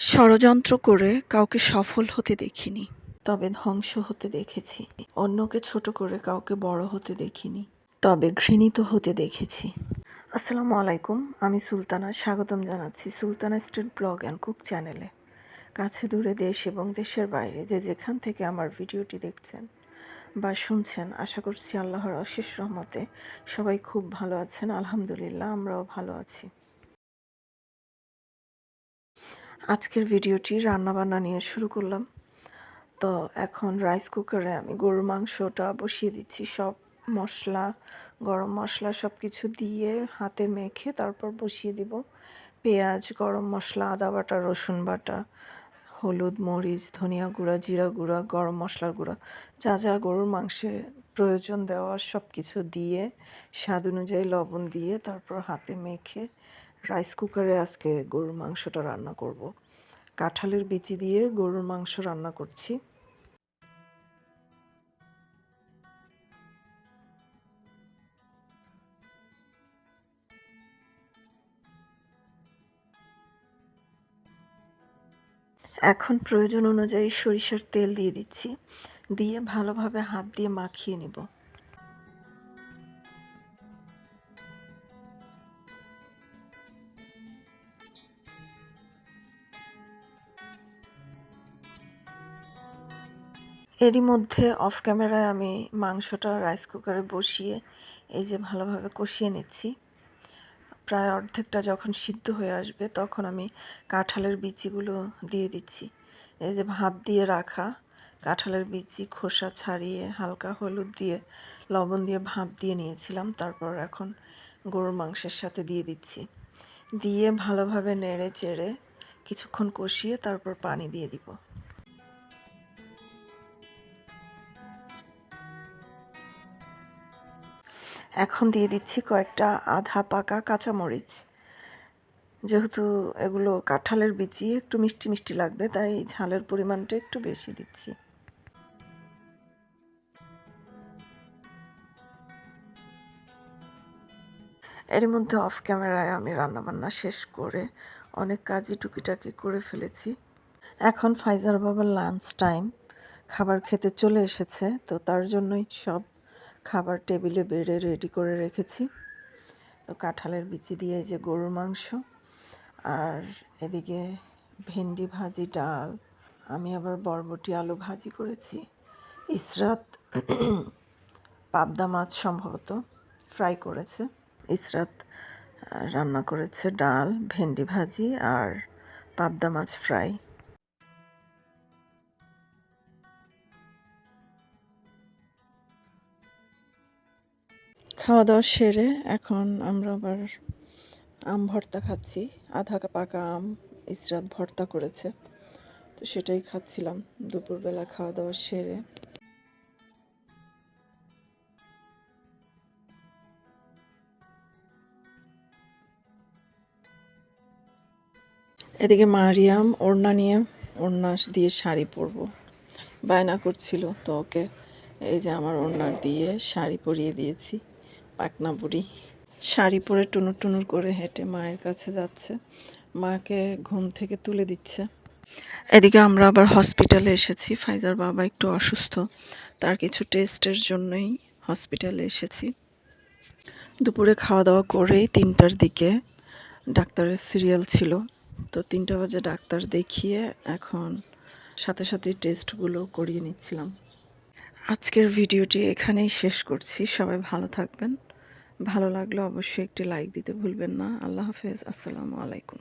ষড়যন্ত্র করে কাউকে সফল হতে দেখিনি। তবে ধ্বংস হতে দেখেছি। অন্যকে ছোট করে কাউকে বড় হতে দেখিনি। তবে ঘৃণিত হতে দেখেছি। আসসালামু আলাইকুম, আমি সুলতানা। স্বাগতম জানাচ্ছি Sultana street blog and cook চ্যানেলে। কাছে দূরে দেশ এবং দেশের বাইরে যে যেখান থেকে আমার ভিডিওটি দেখছেন বা শুনছেন, আশা করছি আল্লাহর অশেষ রহমতে সবাই খুব ভালো আছেন। আলহামদুলিল্লাহ, আমরাও ভালো আছি। আজকের ভিডিওটি রান্নাবান্না নিয়ে শুরু করলাম। তো এখন রাইস কুকারে আমি গরুর মাংসটা বসিয়ে দিচ্ছি। সব মশলা, গরম মশলা সব কিছু দিয়ে হাতে মেখে তারপর বসিয়ে দিব। পেঁয়াজ, গরম মশলা, আদা বাটা, রসুন বাটা, হলুদ, মরিচ, ধনিয়া গুঁড়া, জিরা গুঁড়া, গরম মশলার গুঁড়া, যা যা গরুর মাংসে প্রয়োজন দেওয়ার সব কিছু দিয়ে, স্বাদ অনুযায়ী লবণ দিয়ে তারপর হাতে মেখে রাইস কুকারে আজকে গরুর মাংসটা রান্না করব। কাঁঠালের বিচি দিয়ে গরুর মাংস রান্না করছি। এখন প্রয়োজন অনুযায়ী সরিষার তেল দিয়ে দিচ্ছি। দিয়ে ভালোভাবে হাত দিয়ে মাখিয়ে নেব। এরই মধ্যে অফ ক্যামেরায় আমি মাংসটা রাইস কুকারে বসিয়ে এই যে ভালোভাবে কষিয়ে নিচ্ছি। প্রায় অর্ধেকটা যখন সিদ্ধ হয়ে আসবে তখন আমি কাঁঠালের বিচিগুলো দিয়ে দিচ্ছি। এই যে ভাপ দিয়ে রাখা কাঁঠালের বিচি, খোসা ছাড়িয়ে হালকা হলুদ দিয়ে, লবণ দিয়ে ভাপ দিয়ে নিয়েছিলাম। তারপর এখন গরুর মাংসের সাথে দিয়ে দিচ্ছি। দিয়ে ভালোভাবে নেড়ে চেড়ে কিছুক্ষণ কষিয়ে তারপর পানি দিয়ে দিব। এখন দিয়ে দিচ্ছি কয়েকটা আধা পাকা কাঁচামরিচ। যেহেতু এগুলো কাঁঠালের বিচি, একটু মিষ্টি মিষ্টি লাগবে, তাই ঝালের পরিমাণটা একটু বেশি দিচ্ছি। এর মধ্যে অফ ক্যামেরায় আমি রান্নাবান্না শেষ করে অনেক কাজই টুকিটাকি করে ফেলেছি। এখন ফাইজার বাবার লাঞ্চ টাইম খাবার খেতে চলে এসেছে, তো তার জন্যই সব খাবার টেবিলে, বেড়ে রেডি করে রেখেছি। তো কাঁঠালের বিচি দিয়ে যে গরুর মাংস আর এদিকে ভেন্ডি ভাজি, ডাল। আমি আবার বরবটি আলু ভাজি করেছি। ইসরাত পাবদা মাছ সম্ভবত ফ্রাই করেছে। ইসরাত রান্না করেছে ডাল, ভেন্ডি ভাজি আর পাবদা মাছ ফ্রাই। খাওয়া দাওয়া সেরে এখন আমরা আবার আম ভর্তা খাচ্ছি। আধা পাকা আম ইসরাত ভর্তা করেছে। তো সেটাই খাচ্ছিলাম দুপুরবেলা খাওয়া দাওয়া সেরে। এদিকে মারিয়াম ওড়না নিয়ে ওড়না দিয়ে শাড়ি পরবো। বায়না করছিল তো ওকে। এই যে আমার ওড়না দিয়ে শাড়ি পরিয়ে দিয়েছি। পাকনা বুড়ি। শাড়ি পরে টুনুর টুনুর করে হেঁটে মায়ের কাছে যাচ্ছে। মাকে ঘুম থেকে তুলে দিচ্ছে। এদিকে আমরা আবার হসপিটালে এসেছি। ফাইজার বাবা একটু অসুস্থ। তার কিছু টেস্টের জন্যই হসপিটালে এসেছি। দুপুরে খাওয়া দাওয়া করেই তিনটার দিকে ডাক্তারের সিরিয়াল ছিল। তো তিনটা বাজে ডাক্তার দেখিয়ে এখন সাথে সাথে টেস্টগুলো করিয়ে নিচ্ছিলাম। আজকের ভিডিওটি এখানেই শেষ করছি। সবাই ভালো থাকবেন। ভালো লাগলে অবশ্যই একটি লাইক দিতে ভুলবেন না। আল্লাহ হাফেজ। আসসালামু আলাইকুম।